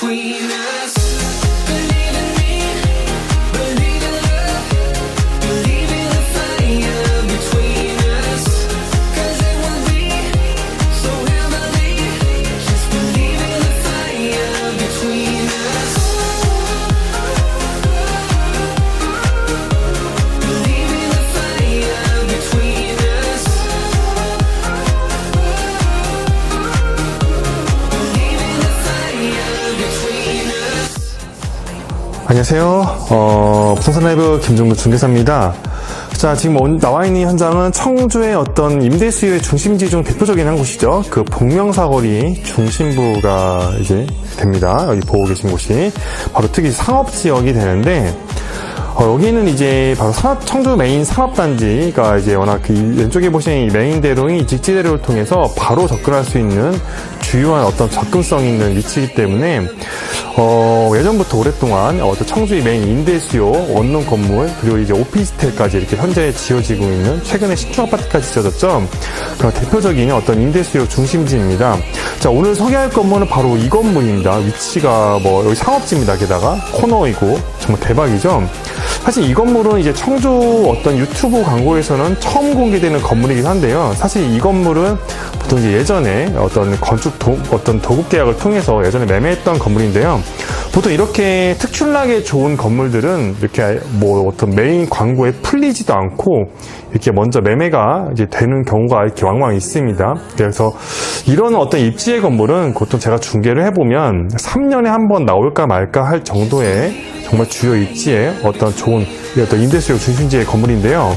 between 안녕하세요. 어, 부산 라이브 김종도 중개사입니다. 자, 지금 온- 나와 있는 현장은 청주의 어떤 임대 수요의 중심지 중 대표적인 한 곳이죠. 그 복명사거리 중심부가 이제 됩니다. 여기 보고 계신 곳이 바로 특히 상업 지역이 되는데 어, 여기는 이제 바로 산업, 청주 메인 산업단지가 이제 워낙 그 왼쪽에 보시는 이 메인대로인 직지대로를 통해서 바로 접근할 수 있는 주요한 어떤 접근성 있는 위치이기 때문에 어, 예전부터 오랫동안 어떤 청주의 메인 임대수요, 원룸 건물, 그리고 이제 오피스텔까지 이렇게 현재 지어지고 있는 최근에 신축 아파트까지 지어졌죠. 그런 대표적인 어떤 임대수요 중심지입니다. 자, 오늘 소개할 건물은 바로 이 건물입니다. 위치가 뭐 여기 상업지입니다. 게다가 코너이고 정말 대박이죠. 사실 이 건물은 이제 청주 어떤 유튜브 광고에서는 처음 공개되는 건물이긴 한데요. 사실 이 건물은 보통 이제 예전에 어떤 건축 도, 어떤 도급 계약을 통해서 예전에 매매했던 건물인데요. 보통 이렇게 특출나게 좋은 건물들은 이렇게 뭐 어떤 메인 광고에 풀리지도 않고 이렇게 먼저 매매가 이제 되는 경우가 이렇게 왕왕 있습니다. 그래서 이런 어떤 입지의 건물은 보통 제가 중개를 해보면 3년에 한 번 나올까 말까 할 정도의 정말 주요 입지의 어떤 좋은 이 어떤 임대수요 중심지의 건물인데요.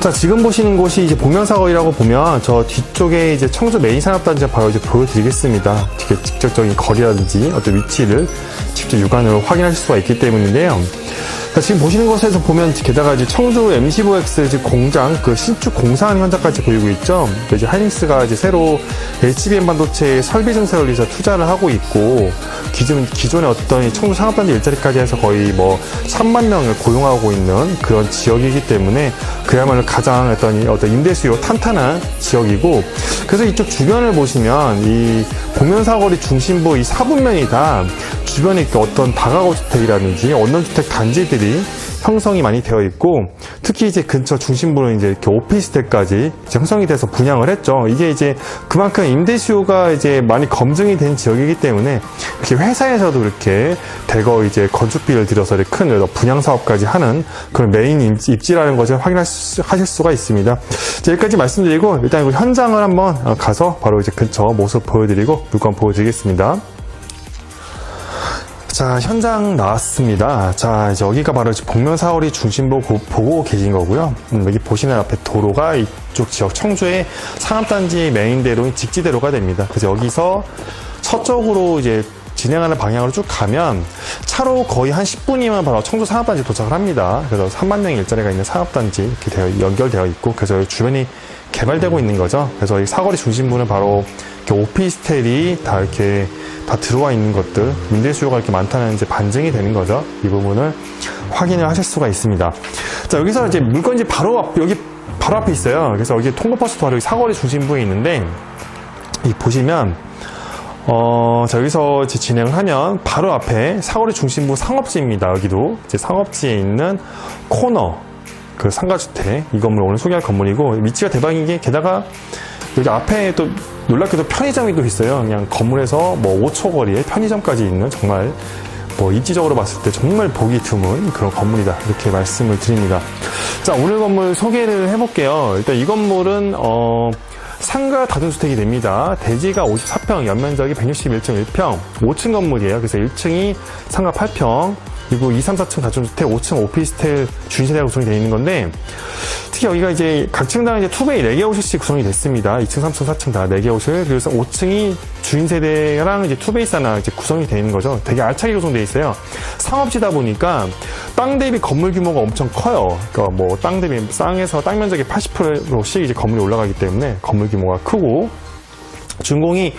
자, 지금 보시는 곳이 이제 복면사거리라고 보면 저 뒤쪽에 이제 청주 메인 산업단지 바로 이제 보여드리겠습니다. 이렇게 직접적인 거리라든지 어떤 위치를 직접 육안으로 확인하실 수가 있기 때문인데요. 자, 지금 보시는 곳에서 보면 게다가 이제 청주 MC5X 즉 공장 그 신축 공사하는 현장까지 보이고 있죠. 그 이제 하이닉스가 이제 새로 HBM 반도체 설비 증설을 이제 투자를 하고 있고 기존 기존의 어떤 이 청주 산업단지 일자리까지 해서 거의 뭐 3만 명을 고용하고 있는 그런 지역이기 때문에 그야말로 가장 어떤 이 어떤 임대 수요 탄탄한 지역이고 그래서 이쪽 주변을 보시면 이 공연 사거리 중심부 이 사분면이 다 주변에 이렇게 어떤 다가구 주택이라든지 언론주택 단지들이 형성이 많이 되어 있고 특히 이제 근처 중심부는 이제 이렇게 오피스텔까지 형성이 돼서 분양을 했죠. 이게 이제 그만큼 임대 수요가 이제 많이 검증이 된 지역이기 때문에 이렇게 회사에서도 이렇게 대거 이제 건축비를 들여서 큰 분양 사업까지 하는 그런 메인 입지- 입지라는 것을 확인하실 수가 있습니다. 자, 여기까지 말씀드리고 일단 현장을 한번 어, 가서 바로 이제 근처 모습 보여드리고 물건 보여드리겠습니다. 자, 현장 나왔습니다. 자, 이제 여기가 바로 이제 복면 사거리 중심부 고- 보고 계신 거고요. 음, 여기 보시는 앞에 도로가 이쪽 지역 청주의 상암단지 메인대로인 직지대로가 됩니다. 그래서 여기서 서쪽으로 이제 진행하는 방향으로 쭉 가면 차로 거의 한 10분이면 바로 청주 상업단지 도착을 합니다. 그래서 3만 명의 일자리가 있는 상업단지 이렇게 되어, 연결되어 있고 그래서 주변이 개발되고 있는 거죠. 그래서 이 사거리 중심부는 바로 오피스텔이 다 이렇게 다 들어와 있는 것들, 임대 수요가 이렇게 많다는 이제 반증이 되는 거죠. 이 부분을 확인을 하실 수가 있습니다. 자, 여기서 이제 물건지 바로 앞, 여기 바로 앞에 있어요. 그래서 여기 통로버스 바로 사거리 중심부에 있는데, 이 보시면, 어, 자, 여기서 이제 진행을 하면 바로 앞에 사거리 중심부 상업지입니다. 여기도 이제 상업지에 있는 코너, 그 상가주택, 이 건물 오늘 소개할 건물이고, 위치가 대박인 게 게다가 여기 앞에 또 놀랍게도 편의점이 또 있어요. 그냥 건물에서 뭐 5초 거리에 편의점까지 있는 정말 뭐 입지적으로 봤을 때 정말 보기 드문 그런 건물이다. 이렇게 말씀을 드립니다. 자, 오늘 건물 소개를 해볼게요. 일단 이 건물은, 어, 상가 다중주택이 됩니다. 대지가 54평, 연면적이 161.1평, 5층 건물이에요. 그래서 1층이 상가 8평, 그리고 2, 3, 4층 다중주택, 5층 오피스텔 준세대가 구성이 되어 있는 건데, 특히 여기가 이제 각 층당 이제 투베이 4개 호실씩 구성이 됐습니다. 2층, 3층, 4층 다 4개 호실. 그래서 5층이 주인 세대랑 이제 투베이스나 이제 구성이 되어 있는 거죠. 되게 알차게 구성되어 있어요. 상업지다 보니까 땅 대비 건물 규모가 엄청 커요. 그러니까 뭐 땅 대비 땅에서 땅 면적의 80%씩 이제 건물이 올라가기 때문에 건물 규모가 크고 준공이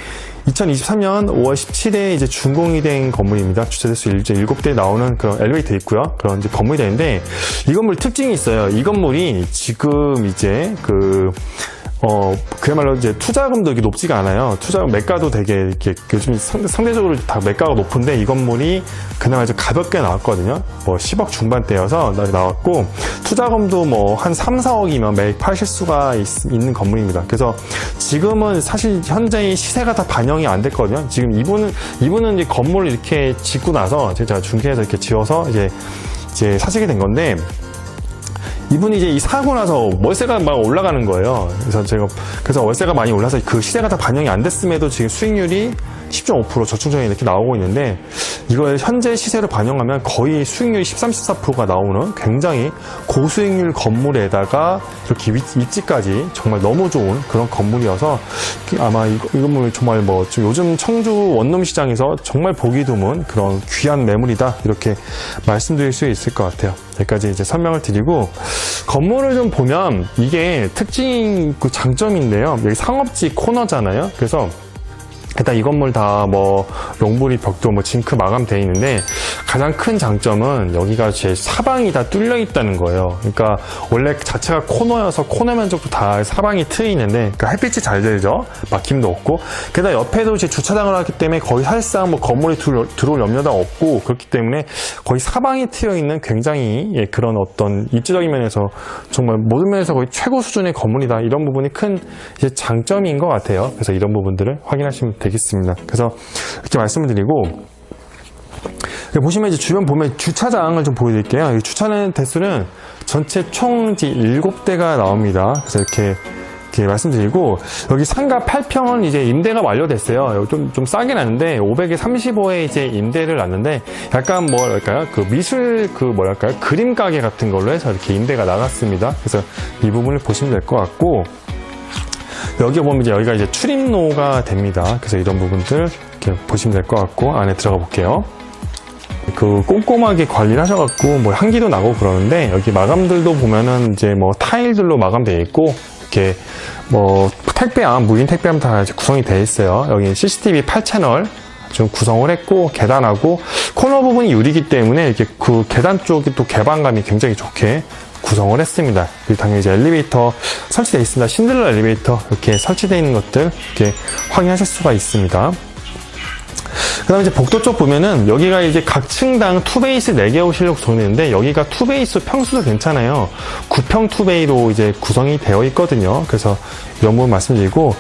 2023년 5월 17일에 이제 준공이 된 건물입니다. 주차대수 이제 7대 나오는 그런 엘리베이터 있고요. 그런 이제 건물이 되는데 이 건물 특징이 있어요. 이 건물이 지금 이제 그 어, 그야말로 이제 투자금도 이렇게 높지가 않아요. 투자금 매가도 되게 이렇게 요즘 상대, 상대적으로 다 매가가 높은데 이 건물이 그나마 좀 가볍게 나왔거든요. 뭐 10억 중반대여서 나- 나왔고 투자금도 뭐 한 3, 4억이면 매입 하실 수가 있, 는 건물입니다. 그래서 지금은 사실 현재의 시세가 다 반영이 안 됐거든요. 지금 이분은 이분은 이제 건물을 이렇게 짓고 나서 제가 중개해서 이렇게 지어서 이제 이제 사시게 된 건데 이분이 이제 이 사고 나서 월세가 막 올라가는 거예요. 그래서 제가 그래서 월세가 많이 올라서 그 시세가 다 반영이 안 됐음에도 지금 수익률이 10.5% 저축정이 이렇게 나오고 있는데 이걸 현재 시세로 반영하면 거의 수익률이 13, 14%가 나오는 굉장히 고수익률 건물에다가 이렇게 위, 위치까지 정말 너무 좋은 그런 건물이어서 아마 이, 이 건물 정말 뭐 요즘 청주 원룸 시장에서 정말 보기 드문 그런 귀한 매물이다 이렇게 말씀드릴 수 있을 것 같아요. 여기까지 이제 설명을 드리고 건물을 좀 보면 이게 특징 그 장점인데요. 여기 상업지 코너잖아요. 그래서 일단 이 건물 다뭐 롱브리 벽도 뭐 징크 마감돼 있는데 가장 큰 장점은 여기가 제 사방이 다 뚫려 있다는 거예요. 그러니까 원래 자체가 코너여서 코너 면적도 다 사방이 트여 있는데 그러니까 햇빛이 잘 들죠. 막힘도 없고 게다가 옆에도 이제 주차장을 하기 때문에 거의 사실상 뭐 건물이 들어- 들어올 염려도 없고 그렇기 때문에 거의 사방이 트여 있는 굉장히 예, 그런 어떤 입지적인 면에서 정말 모든 면에서 거의 최고 수준의 건물이다 이런 부분이 큰 장점인 것 같아요. 그래서 이런 부분들을 확인하시면 되겠습니다. 그래서 이렇게 말씀을 드리고 보시면 이제 주변 보면 주차장을 좀 보여드릴게요. 이 주차는 대수는 전체 총 이제 7대가 나옵니다. 그래서 이렇게 이렇게 말씀드리고 여기 상가 8평은 이제 임대가 완료됐어요. 좀, 좀 싸게 났는데 500에 35에 이제 임대를 놨는데 약간 뭐랄까요? 그 미술 그 뭐랄까요? 그림 가게 같은 걸로 해서 이렇게 임대가 나갔습니다. 그래서 이 부분을 보시면 될 것 같고 여기 보면 이제 여기가 이제 출입로가 됩니다. 그래서 이런 부분들 이렇게 보시면 될 것 같고 안에 들어가 볼게요. 그 꼼꼼하게 관리를 하셔갖고 뭐 향기도 나고 그러는데 여기 마감들도 보면은 이제 뭐 타일들로 마감되어 있고 이렇게 뭐 택배함 무인 택배함 다 구성이 되어 있어요. 여기 CCTV 8채널 좀 구성을 했고 계단하고 코너 부분이 유리기 때문에 이렇게 그 계단 쪽이 또 개방감이 굉장히 좋게 구성을 했습니다. 그리고 당연히 이제 엘리베이터 설치되어 있습니다. 신들러 엘리베이터 이렇게 설치되어 있는 것들 이렇게 확인하실 수가 있습니다. 그 다음에 이제 복도 쪽 보면은 여기가 이제 각 층당 투베이스 4개 호실로 구성되는데 여기가 투베이스 평수도 괜찮아요. 9평 투베이로 이제 구성이 되어 있거든요. 그래서 이런 부분 말씀드리고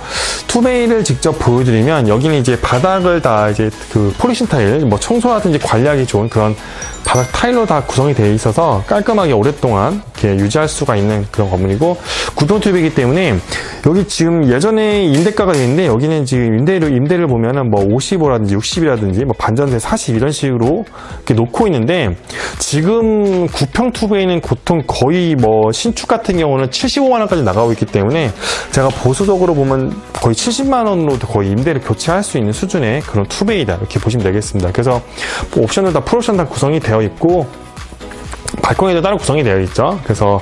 투베이를 직접 보여드리면 여기는 이제 바닥을 다 이제 그 포리신 타일 뭐 청소하든지 관리하기 좋은 그런 바닥 타일로 다 구성이 되어 있어서 깔끔하게 오랫동안 이렇게 유지할 수가 있는 그런 건물이고 구평 투베이기 때문에 여기 지금 예전에 임대가가 있는데 여기는 지금 임대를 임대를 보면은 뭐 55라든지 60 이라든지 뭐 반전세 40 이런 식으로 이렇게 놓고 있는데 지금 구평 투베이는 보통 거의 뭐 신축 같은 경우는 75만 원까지 나가고 있기 때문에 제가 보수적으로 보면 거의 70만 원으로 거의 임대를 교체할 수 있는 수준의 그런 투베이다 이렇게 보시면 되겠습니다. 그래서 뭐 옵션들 다 풀옵션 다 구성이 되어 있고 발코니도 따로 구성이 되어 있죠. 그래서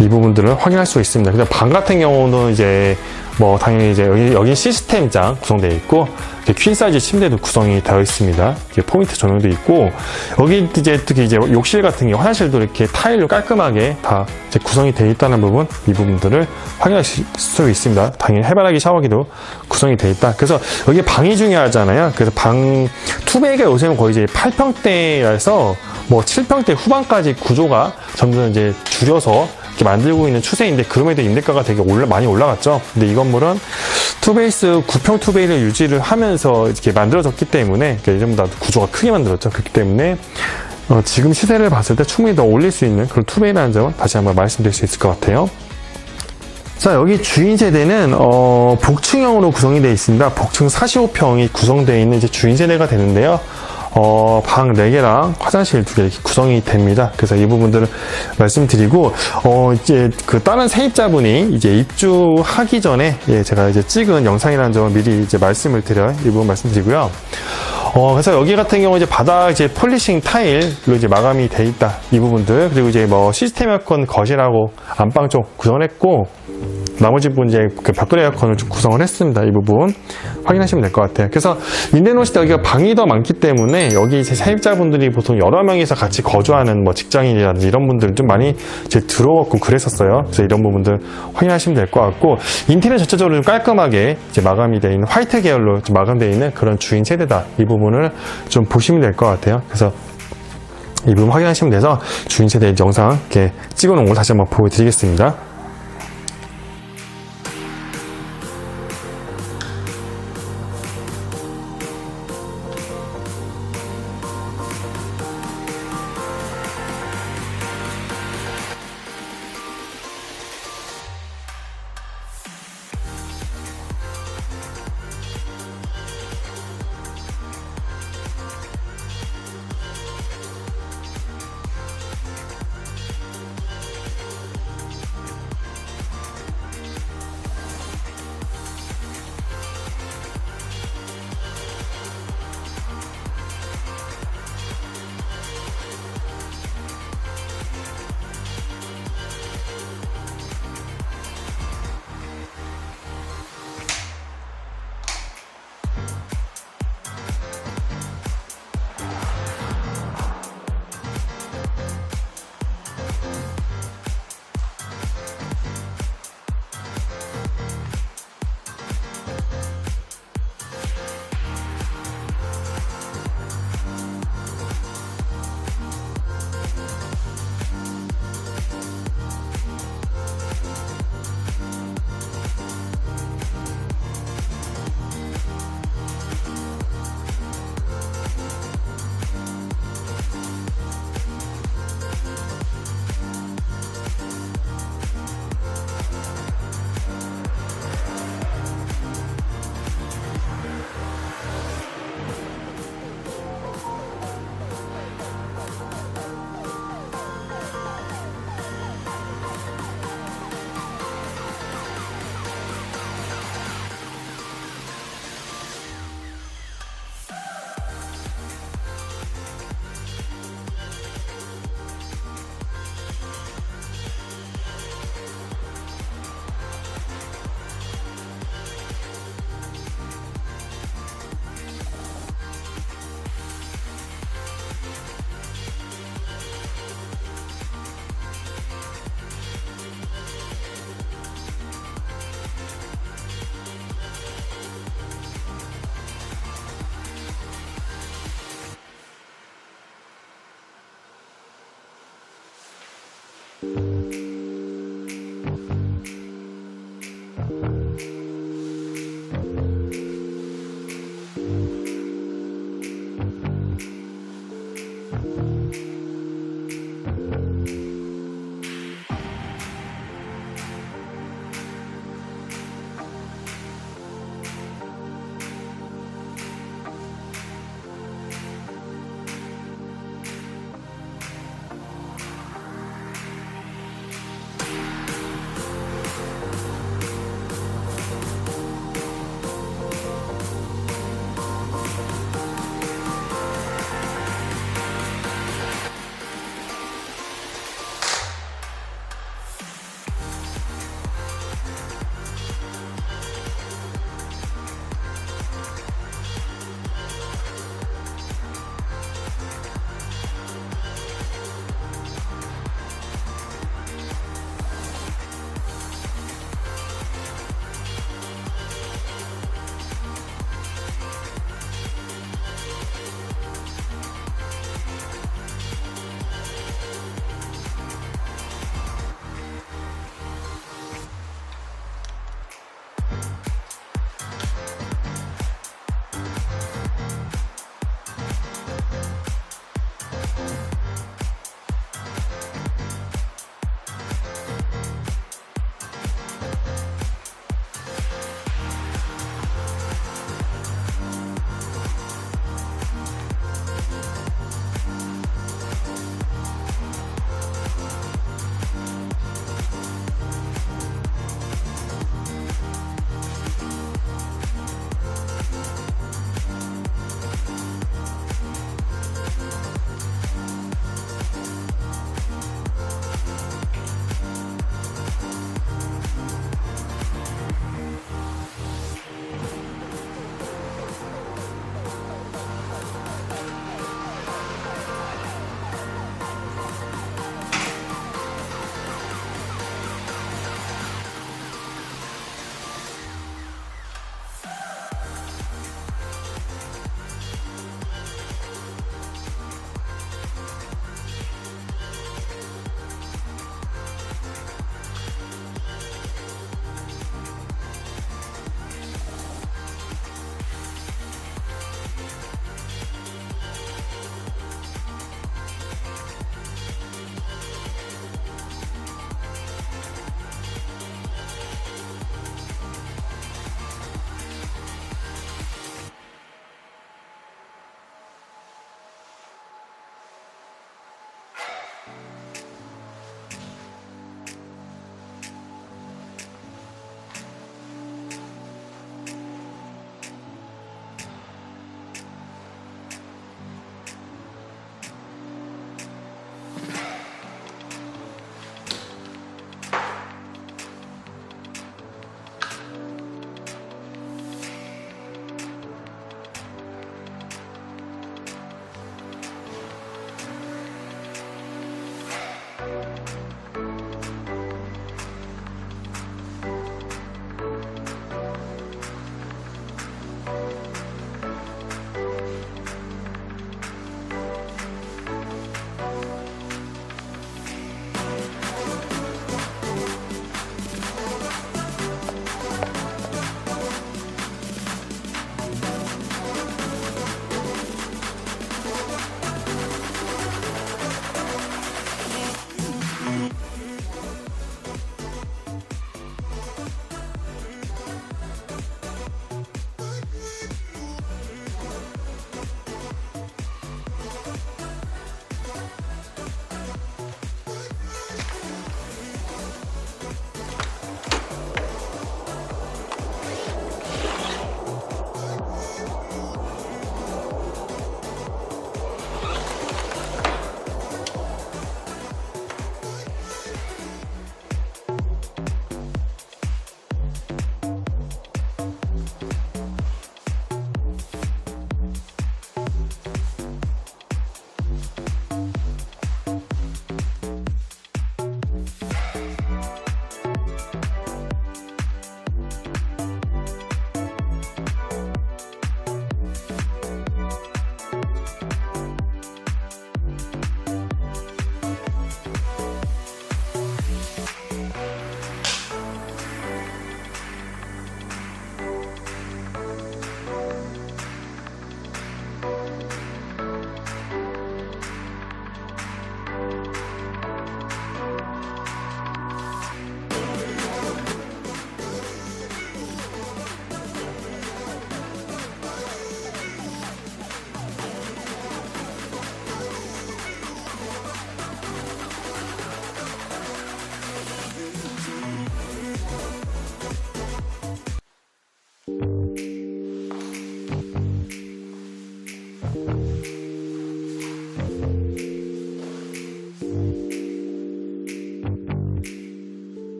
이 부분들을 확인할 수 있습니다. 근데 방 같은 경우는 이제 뭐 당연히 이제 여기, 여기 시스템장 구성되어 있고 퀸 사이즈 침대도 구성이 되어 있습니다. 포인트 조명도 있고 여기 이제 특히 이제 욕실 같은 경우 화장실도 이렇게 타일로 깔끔하게 다 구성이 되어 있다는 부분 이 부분들을 확인하실 수 있습니다. 당연히 해바라기 샤워기도 구성이 되어 있다. 그래서 여기 방이 중요하잖아요. 그래서 방 투베이가 요새는 거의 이제 8평대라서 뭐 7평대 후반까지 구조가 점점 이제 줄여서 만들고 있는 추세인데 그럼에도 임대가가 되게 올라, 많이 올라갔죠. 근데 이 건물은 투베이스 9평 투베이를 유지를 하면서 이렇게 만들어졌기 때문에 그러니까 예전보다 구조가 크게 만들었죠. 그렇기 때문에 어, 지금 시세를 봤을 때 충분히 더 올릴 수 있는 그런 투베이라는 점은 다시 한번 말씀드릴 수 있을 것 같아요. 자, 여기 주인 세대는, 어, 복층형으로 구성이 되어 있습니다. 복층 45평이 구성되어 있는 이제 주인 세대가 되는데요. 어, 방 4개랑 화장실 2개 이렇게 구성이 됩니다. 그래서 이 부분들을 말씀드리고, 어, 이제 그 다른 세입자분이 이제 입주하기 전에 예, 제가 이제 찍은 영상이라는 점을 미리 이제 말씀을 드려요. 이 부분 말씀드리고요. 어, 그래서 여기 같은 경우 이제 바닥 이제 폴리싱 타일로 이제 마감이 돼 있다. 이 부분들. 그리고 이제 뭐 시스템 에어컨 거실하고 안방 쪽 구성을 했고, 나머지 부분 이제 그 벽돌 에어컨을 좀 구성을 했습니다. 이 부분 확인하시면 될 것 같아요. 그래서 인데노시티 여기가 방이 더 많기 때문에 여기 이제 세입자분들이 보통 여러 명이서 같이 거주하는 뭐 직장인이라든지 이런 분들 좀 많이 이제 들어왔고 그랬었어요. 그래서 이런 부분들 확인하시면 될 것 같고 인테리어 전체적으로 좀 깔끔하게 이제 마감이 되어 있는 화이트 계열로 좀 마감되어 있는 그런 주인 세대다. 이 부분을 좀 보시면 될 것 같아요. 그래서 이 부분 확인하시면 돼서 주인 세대 영상 이렇게 찍어 놓은 걸 다시 한번 보여드리겠습니다.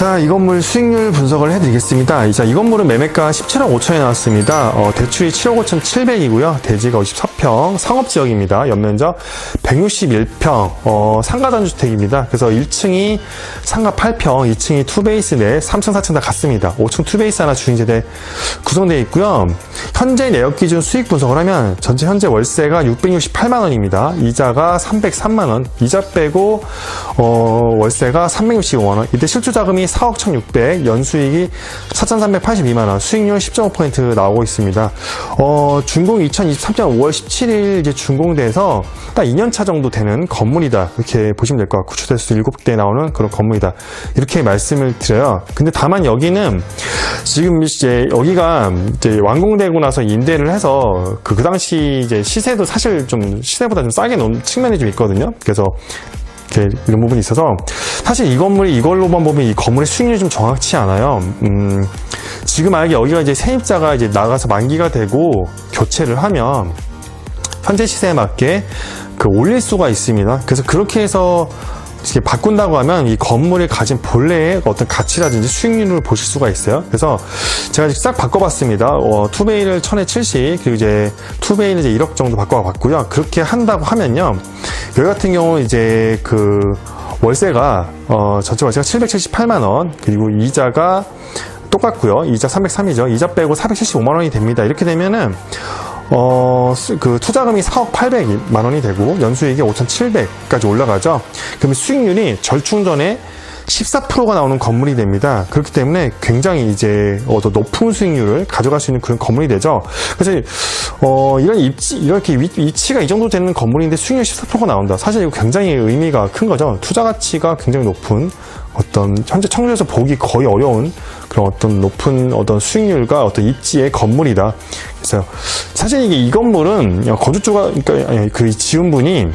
자, 이 건물 수익률 분석을 해드리겠습니다. 자, 이 건물은 매매가 17억 5천에 나왔습니다. 어, 대출이 7억 5천 7백이고요. 대지가 54 평, 상업지역입니다. 연면적 161평, 어, 상가단주택입니다. 그래서 1층이 상가 8평, 2층이 투베이스 내 3층, 4층 다 같습니다. 5층 투베이스 하나 주인세대 구성되어 있고요. 현재 내역 기준 수익 분석을 하면 전체 현재 월세가 668만 원입니다. 이자가 303만 원, 이자 빼고 어, 월세가 365만 원. 이때 실주 자금이 4억 1,600, 연수익이 4,382만 원, 수익률 10.5% 나오고 있습니다. 어, 준공 2023년 5월 17일 이제 준공돼서 딱 2년 차 정도 되는 건물이다. 이렇게 보시면 될 것 같고 주택수 7대 나오는 그런 건물이다. 이렇게 말씀을 드려요. 근데 다만 여기는 지금 이제 여기가 이제 완공되고 나서 임대를 해서 그, 그 당시 이제 시세도 사실 좀 시세보다 좀 싸게 놓은 측면이 좀 있거든요. 그래서 이런 부분이 있어서 사실 이 건물이 이걸로만 보면 이 건물의 수익률이 좀 정확치 않아요. 음, 지금 만약에 여기가 이제 세입자가 이제 나가서 만기가 되고 교체를 하면 현재 시세에 맞게 그 올릴 수가 있습니다. 그래서 그렇게 해서 이렇게 바꾼다고 하면 이 건물이 가진 본래의 어떤 가치라든지 수익률을 보실 수가 있어요. 그래서 제가 싹 바꿔봤습니다. 어, 투베이를 1070, 그리고 이제 투베이는 이제 1억 정도 바꿔봤고요. 그렇게 한다고 하면요. 여기 같은 경우 이제 그 월세가, 어, 전체 월세가 778만 원, 그리고 이자가 똑같고요. 이자 303이죠. 이자 빼고 475만 원이 됩니다. 이렇게 되면은 어, 수- 그 투자금이 4억 800만 원이 되고 연수익이 5,700까지 올라가죠. 그러면 수익률이 절충전에 14%가 나오는 건물이 됩니다. 그렇기 때문에 굉장히 이제 어, 더 높은 수익률을 가져갈 수 있는 그런 건물이 되죠. 그래서 어, 이런 입지 이렇게 위, 위치가 이 정도 되는 건물인데 수익률 14%가 나온다. 사실 이거 굉장히 의미가 큰 거죠. 투자 가치가 굉장히 높은 어떤 현재 청주에서 보기 거의 어려운 그런 어떤 높은 어떤 수익률과 어떤 입지의 건물이다. 그래서 사실 이게 이 건물은 거주 주가 그러니까 그 지은 분이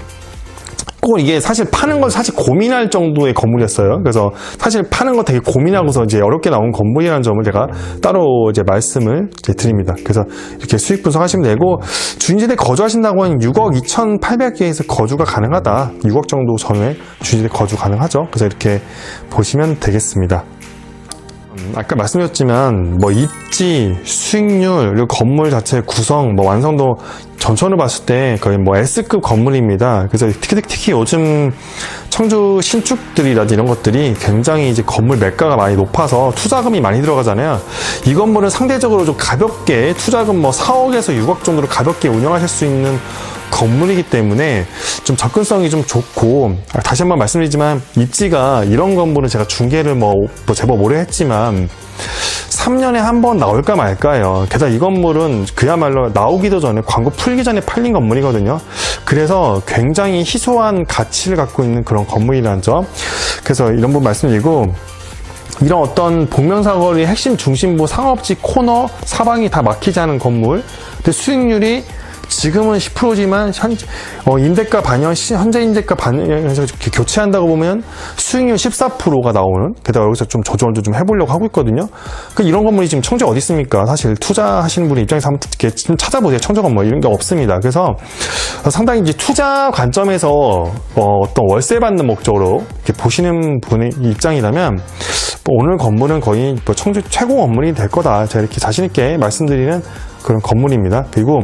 꼭 이게 사실 파는 걸 사실 고민할 정도의 건물이었어요. 그래서 사실 파는 거 되게 고민하고서 이제 어렵게 나온 건물이라는 점을 제가 따로 이제 말씀을 이제 드립니다. 그래서 이렇게 수익 분석하시면 되고 주인지대 거주하신다고 하면 6억 2,800개에서 거주가 가능하다. 6억 정도 전후에 주인지대 거주 가능하죠. 그래서 이렇게 보시면 되겠습니다. 음, 아까 말씀드렸지만 뭐 입지, 수익률, 그리고 건물 자체의 구성, 뭐 완성도 전천을 봤을 때 거의 뭐 S급 건물입니다. 그래서 특히 특히 요즘 청주 신축들이라든지 이런 것들이 굉장히 이제 건물 매가가 많이 높아서 투자금이 많이 들어가잖아요. 이 건물은 상대적으로 좀 가볍게 투자금 뭐 4억에서 6억 정도로 가볍게 운영하실 수 있는 건물이기 때문에 좀 접근성이 좀 좋고 아, 다시 한번 말씀드리지만 입지가 이런 건물은 제가 중계를 뭐, 뭐 제법 오래 했지만 3년에 한 번 나올까 말까요. 게다가 이 건물은 그야말로 나오기도 전에 광고 풀기 전에 팔린 건물이거든요. 그래서 굉장히 희소한 가치를 갖고 있는 그런 건물이라는 점. 그래서 이런 부분 말씀드리고 이런 어떤 복면사거리 핵심 중심부 상업지 코너 사방이 다 막히지 않은 건물 근데 수익률이 지금은 10%지만 현재 어, 임대가 반영 시- 현재 임대가 반영해서 교체한다고 보면 수익률 14%가 나오는 게다가 여기서 좀 조정도 좀 해보려고 하고 있거든요. 그 이런 건물이 지금 청주에 어디 있습니까? 사실 투자하시는 분의 입장에서 한번 이렇게 좀 찾아보세요. 청주 건물 이런 게 없습니다. 그래서 상당히 이제 투자 관점에서 어, 떤 월세 받는 목적으로 이렇게 보시는 분의 입장이라면 뭐 오늘 건물은 거의 뭐 청주 최고 건물이 될 거다. 제가 이렇게 자신있게 말씀드리는 그런 건물입니다. 그리고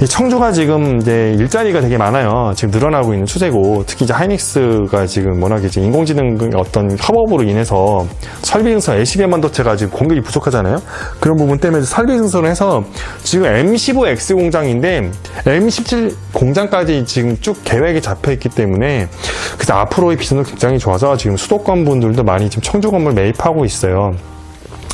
이 청주가 지금 이제 일자리가 되게 많아요. 지금 늘어나고 있는 추세고 특히 이제 하이닉스가 지금 워낙 이제 인공지능 어떤 협업으로 인해서 설비 증설, LCBM 반도체가 지금 공급이 부족하잖아요. 그런 부분 때문에 설비 증설을 해서 지금 M15X 공장인데 M17 공장까지 지금 쭉 계획이 잡혀 있기 때문에 그래서 앞으로의 비전도 굉장히 좋아서 지금 수도권 분들도 많이 지금 청주 건물 매입하고 있어요.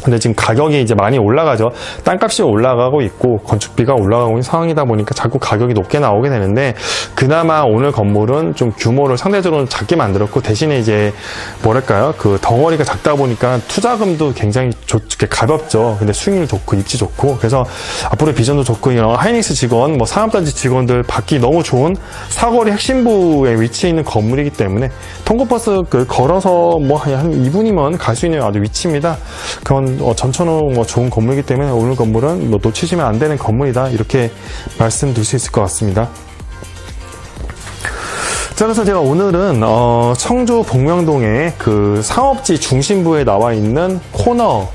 근데 지금 가격이 이제 많이 올라가죠. 땅값이 올라가고 있고 건축비가 올라가고 있는 상황이다 보니까 자꾸 가격이 높게 나오게 되는데 그나마 오늘 건물은 좀 규모를 상대적으로 작게 만들었고 대신에 이제 뭐랄까요 그 덩어리가 작다 보니까 투자금도 굉장히 좋, 이렇게 가볍죠. 근데 수익률 좋고 입지 좋고 그래서 앞으로 비전도 좋고 이런 하이닉스 직원 뭐 상업단지 직원들 받기 너무 좋은 사거리 핵심부에 위치해 있는 건물이기 때문에 통고버스 그 걸어서 뭐 한 2분이면 갈 수 있는 아주 위치입니다. 그건 어, 전천후 뭐 좋은 건물이기 때문에 오늘 건물은 뭐 놓치시면 안 되는 건물이다 이렇게 말씀드릴 수 있을 것 같습니다. 자, 그래서 제가 오늘은 어, 청주 복명동의 그 상업지 중심부에 나와 있는 코너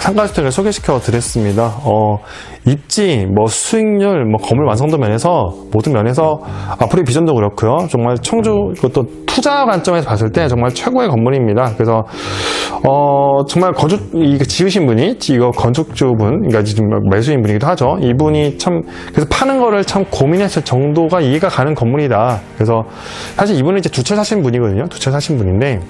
상가주택을 소개시켜 드렸습니다. 어, 입지, 뭐 수익률, 뭐 건물 완성도 면에서 모든 면에서 앞으로의 비전도 그렇고요. 정말 청주 이것도 투자 관점에서 봤을 때 정말 최고의 건물입니다. 그래서 어, 정말 건축 이거 지으신 분이 이거 건축주분, 그러니까 지금 매수인 분이기도 하죠. 이분이 참 그래서 파는 거를 참 고민했을 정도가 이해가 가는 건물이다. 그래서 사실 이분은 이제 두 채 사신 분이거든요. 두 채 사신 분인데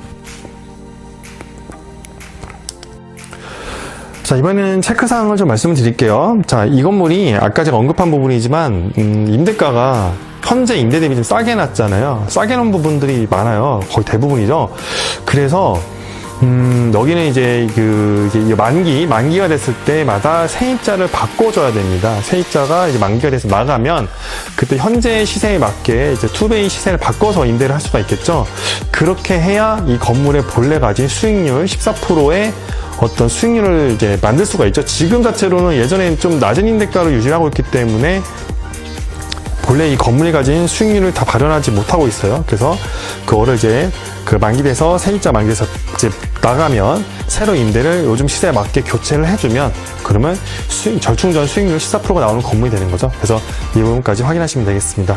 자, 이번에는 체크사항을 좀 말씀을 드릴게요. 자, 이 건물이 아까 제가 언급한 부분이지만, 음, 임대가가 현재 임대 대비 좀 싸게 났잖아요. 싸게 놓은 부분들이 많아요. 거의 대부분이죠. 그래서, 음, 여기는 이제 그, 만기, 만기가 됐을 때마다 세입자를 바꿔줘야 됩니다. 세입자가 이제 만기가 돼서 나가면, 그때 현재 시세에 맞게 이제 투베이 시세를 바꿔서 임대를 할 수가 있겠죠. 그렇게 해야 이 건물의 본래 가진 수익률 14%의 어떤 수익률을 이제 만들 수가 있죠. 지금 자체로는 예전에 좀 낮은 임대가를 유지하고 있기 때문에 본래 이 건물이 가진 수익률을 다 발현하지 못하고 있어요. 그래서 그거를 이제 그 만기돼서 세입자 만기돼서 이제 나가면 새로 임대를 요즘 시세에 맞게 교체를 해주면 그러면 수익, 절충전 수익률 14%가 나오는 건물이 되는 거죠. 그래서 이 부분까지 확인하시면 되겠습니다.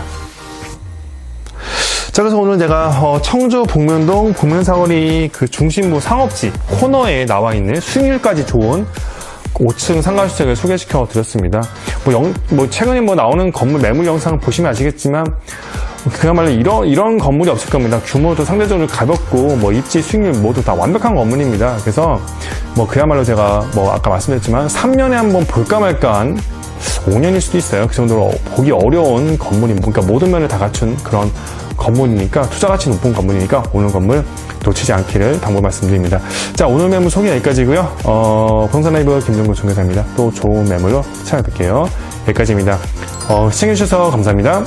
자, 그래서 오늘 제가 어, 청주 복면동 복면사거리 그 중심부 상업지 코너에 나와 있는 수익률까지 좋은 5층 상가주택을 소개시켜 드렸습니다. 뭐, 영- 뭐 최근에 뭐 나오는 건물 매물 영상을 보시면 아시겠지만 그야말로 이런 이런 건물이 없을 겁니다. 규모도 상대적으로 가볍고 뭐 입지 수익률 모두 다 완벽한 건물입니다. 그래서 뭐 그야말로 제가 뭐 아까 말씀드렸지만 3년에 한번 볼까 말까한 5년일 수도 있어요. 그 정도로 보기 어려운 건물입니다. 그러니까 모든 면을 다 갖춘 그런 건물이니까 투자 가치 높은 건물이니까 오늘 건물 놓치지 않기를 당부 말씀드립니다. 자 오늘 매물 소개 여기까지고요. 어, 평산라이브 김정구 중개사입니다. 또 좋은 매물로 찾아뵐게요. 여기까지입니다. 어, 시청해주셔서 감사합니다.